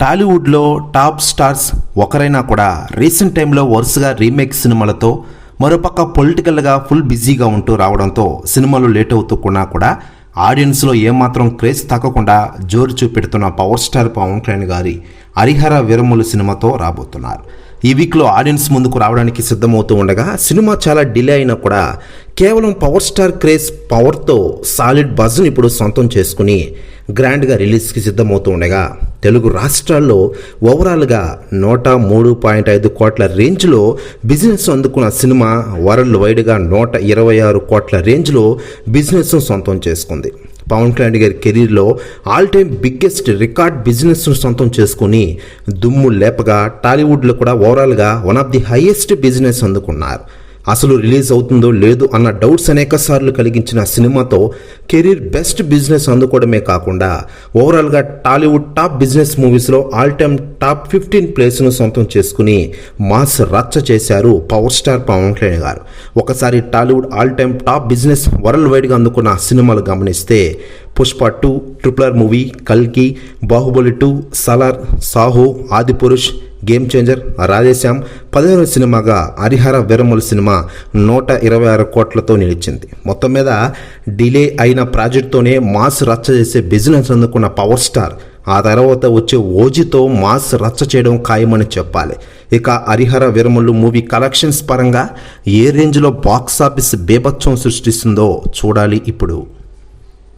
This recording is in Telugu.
టాలీవుడ్లో టాప్ స్టార్స్ ఒకరైనా కూడా రీసెంట్ టైంలో వరుసగా రీమేక్ సినిమాలతో మరోపక్క పొలిటికల్గా ఫుల్ బిజీగా ఉంటూ రావడంతో సినిమాలు లేట్ అవుతుకున్నా కూడా కూడా ఆడియన్స్లో ఏమాత్రం క్రేజ్ తగ్గకుండా జోరు చూపెడుతున్న పవర్ స్టార్ పవన్ కళ్యాణ్ గారి హరిహర వీరములు సినిమాతో రాబోతున్నారు. ఈ వీక్లో ఆడియన్స్ ముందుకు రావడానికి సిద్ధమవుతూ ఉండగా సినిమా చాలా డిలే అయినా కూడా కేవలం పవర్ స్టార్ క్రేజ్ పవర్తో సాలిడ్ బజ్ను ఇప్పుడు సొంతం చేసుకుని గ్రాండ్గా రిలీజ్కి సిద్ధమవుతూ ఉండగా తెలుగు రాష్ట్రాల్లో ఓవరాల్గా నూట మూడు పాయింట్ ఐదు కోట్ల రేంజ్లో బిజినెస్ అందుకున్న సినిమా వరల్డ్ వైడ్గా నూట ఇరవై ఆరు కోట్ల రేంజ్లో బిజినెస్ సొంతం చేసుకుంది. పవన్ కళ్యాణ్ గారి కెరీర్లో ఆల్ టైమ్ బిగ్గెస్ట్ రికార్డ్ బిజినెస్ను సొంతం చేసుకుని దుమ్ము లేపగా టాలీవుడ్లో కూడా ఓవరాల్గా one of the highest business అందుకున్నారు. అసలు రిలీజ్ అవుతుందో లేదు అన్న డౌట్స్ అనేక సార్లు కలిగించిన సినిమాతో కెరీర్ బెస్ట్ బిజినెస్ అందుకోవడమే కాకుండా ఓవరాల్గా టాలీవుడ్ టాప్ బిజినెస్ మూవీస్లో ఆల్ టైమ్ టాప్ ఫిఫ్టీన్ ప్లేస్ను సొంతం చేసుకుని మాస్ రచ్చ చేశారు పవర్ స్టార్ పవన్ కళ్యాణ్ గారు. ఒకసారి Tollywood all time top business world వైడ్గా అందుకున్న సినిమాలు గమనిస్తే Pushpa two triple R movie కల్కి Baahubali two Salaar Saaho Adipurush game changer Radhe Shyam పదిహేను సినిమాగా హరిహర వీరముల సినిమా నూట ఇరవై ఆరు కోట్లతో నిలిచింది. మొత్తం మీద డిలే అయిన ప్రాజెక్ట్తోనే మాస్ రచ్చ చేసే బిజినెస్ అందుకున్న పవర్ స్టార్. ఆ తర్వాత వచ్చే ఓజితో మాస్ రచ్చ చేయడం ఖాయమని చెప్పాలి. ఇక హరిహర వీరములు మూవీ కలెక్షన్స్ పరంగా ఏ రేంజ్లో బాక్స్ ఆఫీస్ సృష్టిస్తుందో చూడాలి ఇప్పుడు.